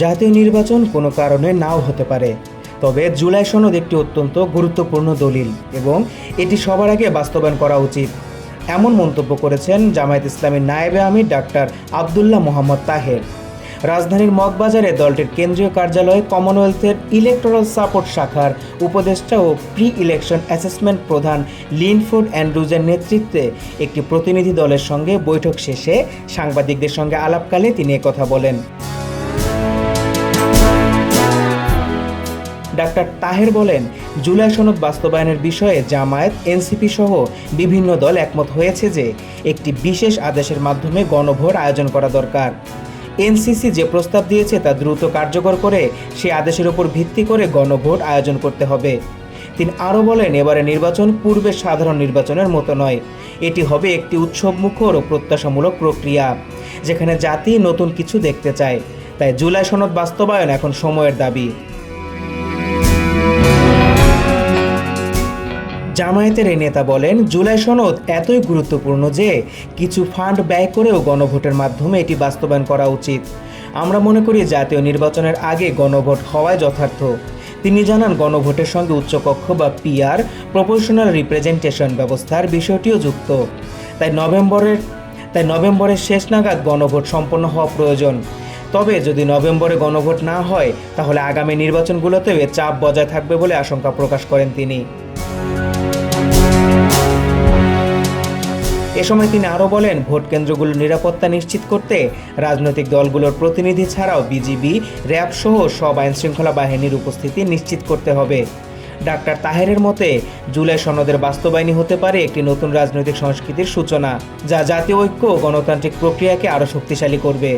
জাতীয় নির্বাচন কোনো কারণে নাও হতে পারে। তবে জুলাই সনদ একটি অত্যন্ত গুরুত্বপূর্ণ দলিল এবং এটি সবার আগে বাস্তবায়ন করা উচিত। এমন মন্তব্য করেছেন জামায়াত ইসলামীর নায়েবে আমির ডাক্তার আবদুল্লাহ মোহাম্মদ তাহের। রাজধানীর মগবাজারে দলটির কেন্দ্রীয় কার্যালয়ে কমনওয়েলথের ইলেকট্রাল সাপোর্ট শাখার উপদেষ্টা ও প্রি ইলেকশন অ্যাসেসমেন্ট প্রধান লিনফোর্ড অ্যান্ড্রুজের নেতৃত্বে একটি প্রতিনিধি দলের সঙ্গে বৈঠক শেষে সাংবাদিকদের সঙ্গে আলাপকালে তিনি একথা বলেন। ডাক্তার তাহের বলেন, জুলাই সনদ বাস্তবায়নের বিষয়ে জামায়াত, এনসিপি সহ বিভিন্ন দল একমত হয়েছে যে একটি বিশেষ আদেশের মাধ্যমে গণভোট আয়োজন করা দরকার। এনসিসি যে প্রস্তাব দিয়েছে তা দ্রুত কার্যকর করে সেই আদেশের উপর ভিত্তি করে গণভোট আয়োজন করতে হবে। তিনি আরও বলেন, এবারে নির্বাচন পূর্বের সাধারণ নির্বাচনের মতো নয়। এটি হবে একটি উৎসবমুখর ও প্রত্যাশামূলক প্রক্রিয়া, যেখানে জাতি নতুন কিছু দেখতে চায়। তাই জুলাই সনদ বাস্তবায়ন এখন সময়ের দাবি। জামায়াতের এই নেতা বলেন, জুলাই সনদ এতই গুরুত্বপূর্ণ যে কিছু ফান্ড ব্যয় করেও গণভোটের মাধ্যমে এটি বাস্তবায়ন করা উচিত। আমরা মনে করি জাতীয় নির্বাচনের আগে গণভোট হওয়াই যথার্থ। তিনি জানান, গণভোটের সঙ্গে উচ্চকক্ষ বা পিআর প্রপোর্শনাল রিপ্রেজেন্টেশন ব্যবস্থার বিষয়টিও যুক্ত। তাই নভেম্বরের তাই নভেম্বরের শেষ নাগাদ গণভোট সম্পন্ন হওয়া প্রয়োজন। তবে যদি নভেম্বরে গণভোট না হয়, তাহলে আগামী নির্বাচনগুলোতেও চাপ বজায় থাকবে বলে আশঙ্কা প্রকাশ করেন তিনি। এ সময় তিনি আরও বলেন, ভোট কেন্দ্রগুলোর নিরাপত্তা নিশ্চিত করতে রাজনৈতিক দলগুলোর প্রতিনিধি ছাড়াও বিজিবি, র্যাব সহ সব আইন শৃঙ্খলা বাহিনীর উপস্থিতি নিশ্চিত করতে হবে। ডাক্তার তাহেরের মতে, জুলাই সনদের বাস্তবায়নই হতে পারে একটি নতুন রাজনৈতিক সংস্কৃতির সূচনা, যা জাতীয় ঐক্য ও গণতান্ত্রিক প্রক্রিয়াকে আরও শক্তিশালী করবে।